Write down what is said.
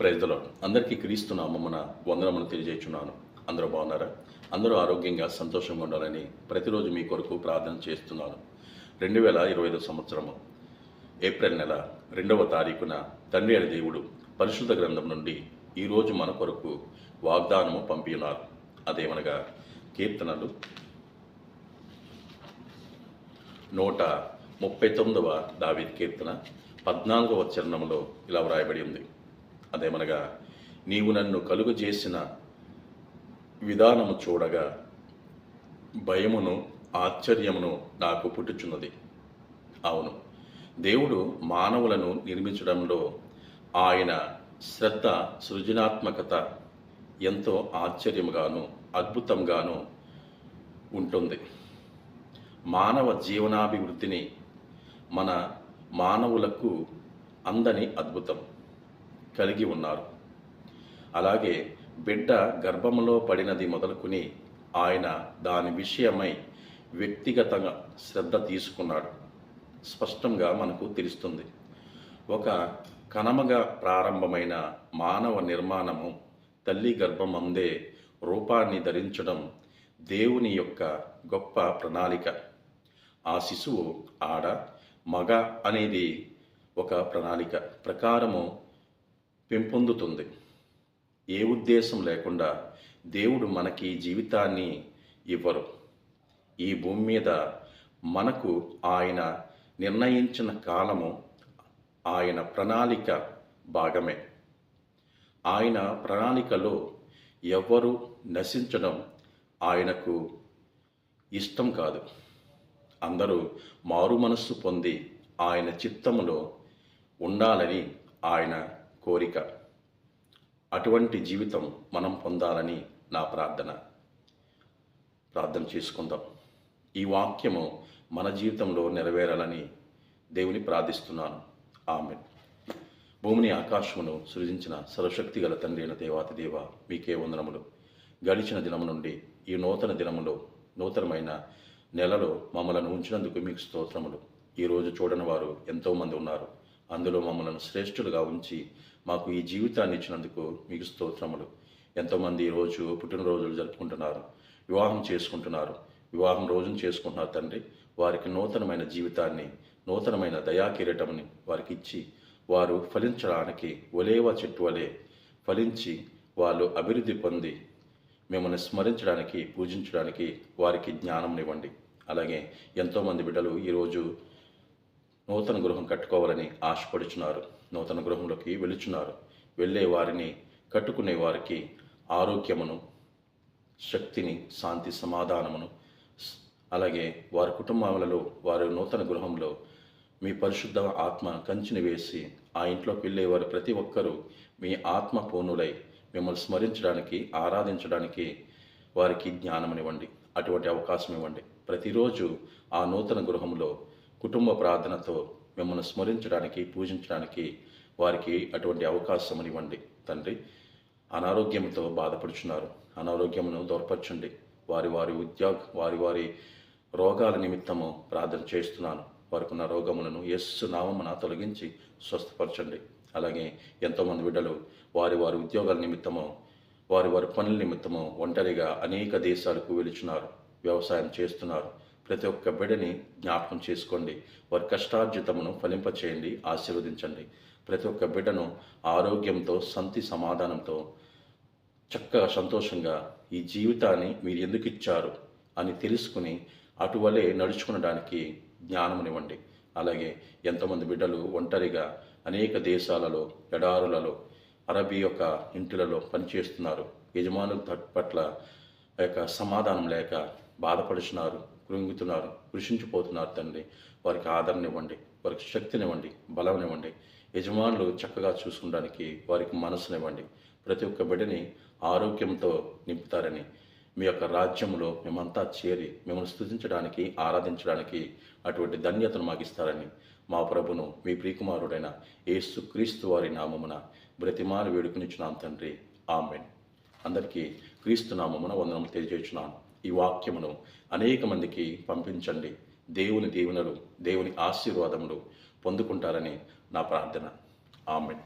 ప్రజలు అందరికీ క్రీస్తు నామమున వందనములు తెలియజేస్తున్నాను అందరూ బాగున్నారా? అందరూ ఆరోగ్యంగా సంతోషంగా ఉండాలని ప్రతిరోజు మీ కొరకు ప్రార్థన చేస్తున్నాను. రెండు వేల ఇరవై ఐదు సంవత్సరము ఏప్రిల్ నెల రెండవ తారీఖున తండ్రి అయిన దేవుడు పరిశుద్ధ గ్రంథం నుండి ఈరోజు మన కొరకు వాగ్దానము పంపినారు అదేమనగా కీర్తనలు నూట ముప్పై తొమ్మిదవ దావి కీర్తన పద్నాలుగవ చరణంలో ఇలా వ్రాయబడి ఉంది. అదేమనగా నీవు నన్ను కలుగు చేసిన విధానము చూడగా భయమును ఆశ్చర్యమును నాకు పుట్టుచున్నది. అవును దేవుడు మానవులను నిర్మించడంలో ఆయన శ్రద్ధ సృజనాత్మకత ఎంతో ఆశ్చర్యముగాను అద్భుతంగాను ఉంటుంది. మానవ జీవనాభివృద్ధిని మన మానవులకు అందని అద్భుతం. కలిగి ఉన్నారు. అలాగే బిడ్డ గర్భములో పడినది మొదలుకుని ఆయన దాని విషయమై వ్యక్తిగతంగా శ్రద్ధ తీసుకున్నాడు. స్పష్టంగా మనకు తెలుస్తుంది. ఒక కనమగా ప్రారంభమైన మానవ నిర్మాణము తల్లి గర్భం అందే రూపాన్ని ధరించడం దేవుని యొక్క గొప్ప ప్రణాళిక. ఆ శిశువు ఆడ మగ అనేది ఒక ప్రణాళిక. ప్రకారము పెంపొందుతుంది. ఏ ఉద్దేశం లేకుండా దేవుడు మనకి జీవితాన్ని ఇవ్వరు. ఈ భూమి మీద మనకు ఆయన నిర్ణయించిన కాలము ఆయన ప్రణాళిక భాగమే. ఆయన ప్రణాళికలో ఎవ్వరూ నశించడం ఆయనకు ఇష్టం కాదు. అందరూ మారు మనస్సు పొంది ఆయన చిత్తములో ఉండాలని ఆయన కోరిక. అటువంటి జీవితం మనం పొందాలని నా ప్రార్థన. ప్రార్థన చేసుకుందాం. ఈ వాక్యము మన జీవితంలో నెరవేరాలని దేవుని ప్రార్థిస్తున్నాను. ఆమె భూమిని ఆకాశమును సృజించిన సర్వశక్తి గల తండ్రి అయిన దేవాతి దేవ మీకే వందనములు. గడిచిన దినము నుండి ఈ నూతన దినములో నూతనమైన నెలలో మమ్మలను ఉంచినందుకు మీకు స్తోత్రములు. ఈరోజు చూడని వారు ఎంతోమంది ఉన్నారు. అందులో మమ్మలను శ్రేష్ఠులుగా ఉంచి మాకు ఈ జీవితాన్ని ఇచ్చినందుకు మీకు స్తోత్రములు. ఎంతోమంది ఈరోజు పుట్టినరోజులు జరుపుకుంటున్నారు వివాహం చేసుకుంటున్నారు వివాహం రోజును చేసుకుంటున్నారు తండ్రి. వారికి నూతనమైన జీవితాన్ని నూతనమైన దయా కిరీటముని వారికి ఇచ్చి వారు ఫలించడానికి ఒలేవ చెట్టు వలె ఫలించి వాళ్ళు అభివృద్ధి పొంది మిమ్మల్ని స్మరించడానికి పూజించడానికి వారికి జ్ఞానం ఇవ్వండి అలాగే ఎంతోమంది బిడ్డలు ఈరోజు నూతన గృహం కట్టుకోవాలని ఆశపడుచున్నారు. నూతన గృహంలోకి వెళుచున్నారు వెళ్ళే వారిని కట్టుకునే వారికి ఆరోగ్యమును శక్తిని శాంతి సమాధానమును అలాగే వారి కుటుంబాలలో వారి నూతన గృహంలో మీ పరిశుద్ధ ఆత్మ కంచిని వేసి ఆ ఇంట్లోకి వెళ్ళే వారు ప్రతి ఒక్కరూ మీ ఆత్మ పూనులై మిమ్మల్ని స్మరించడానికి ఆరాధించడానికి వారికి జ్ఞానమునివ్వండి. అటువంటి అవకాశం ఇవ్వండి. ప్రతిరోజు ఆ నూతన గృహంలో కుటుంబ ప్రార్థనతో మిమ్మల్ని స్మరించడానికి పూజించడానికి వారికి అటువంటి అవకాశం ఇవ్వండి తండ్రి. అనారోగ్యంతో బాధపడుచున్నారు. అనారోగ్యమును దూరపరచండి. వారి వారి ఉద్యోగ వారి వారి రోగాల నిమిత్తము ప్రార్థన చేస్తున్నాను. వారికి ఉన్న రోగములను ఎస్సు నామమున తొలగించి స్వస్థపరచండి. అలాగే ఎంతోమంది బిడ్డలు వారి వారి ఉద్యోగాల నిమిత్తము వారి వారి పనుల నిమిత్తము ఒంటరిగా అనేక దేశాలకు వెలుచున్నారు వ్యవసాయం చేస్తున్నారు. ప్రతి ఒక్క బిడ్డని జ్ఞాపకం చేసుకోండి. వారి కష్టార్జితమును ఫలింపచేయండి. ఆశీర్వదించండి. ప్రతి ఒక్క బిడ్డను ఆరోగ్యంతో సంతి సమాధానంతో చక్కగా సంతోషంగా ఈ జీవితాన్ని మీరు ఎందుకు ఇచ్చారు అని తెలుసుకుని అటువలే నడుచుకునడానికి జ్ఞానమునివ్వండి. అలాగే ఎంతోమంది బిడ్డలు ఒంటరిగా అనేక దేశాలలో ఎడారులలో అరబీ యొక్క ఇంటిలలో పనిచేస్తున్నారు. యజమానుల పట్ల యొక్క సమాధానం లేక బాధపడుచున్నారు. కృంగుతున్నారు కృషించిపోతున్నారు తండ్రి. వారికి ఆదరణ ఇవ్వండి వారికి శక్తినివ్వండి బలంనివ్వండి యజమానులు చక్కగా చూసుకోవడానికి వారికి మనసునివ్వండి. ప్రతి ఒక్క బిడ్డని ఆరోగ్యంతో నింపుతారని మీ యొక్క రాజ్యంలో మేమంతా చేరి మిమ్మల్ని స్థుతించడానికి ఆరాధించడానికి అటువంటి ధన్యతను మాకు ఇస్తారని మా ప్రభును మీ ప్రియకుమారుడైన యేసు క్రీస్తు వారి నామమున బ్రతిమాను వేడుకునిచ్చున్నాం తండ్రి. ఆమెన్. అందరికీ క్రీస్తు నామమున వందనములు తెలియజేస్తున్నాను ఈ వాక్యమును అనేక మందికి పంపించండి. దేవుని దీవెనలు దేవుని ఆశీర్వాదములు పొందుకుంటారని నా ప్రార్థన. ఆమెన్.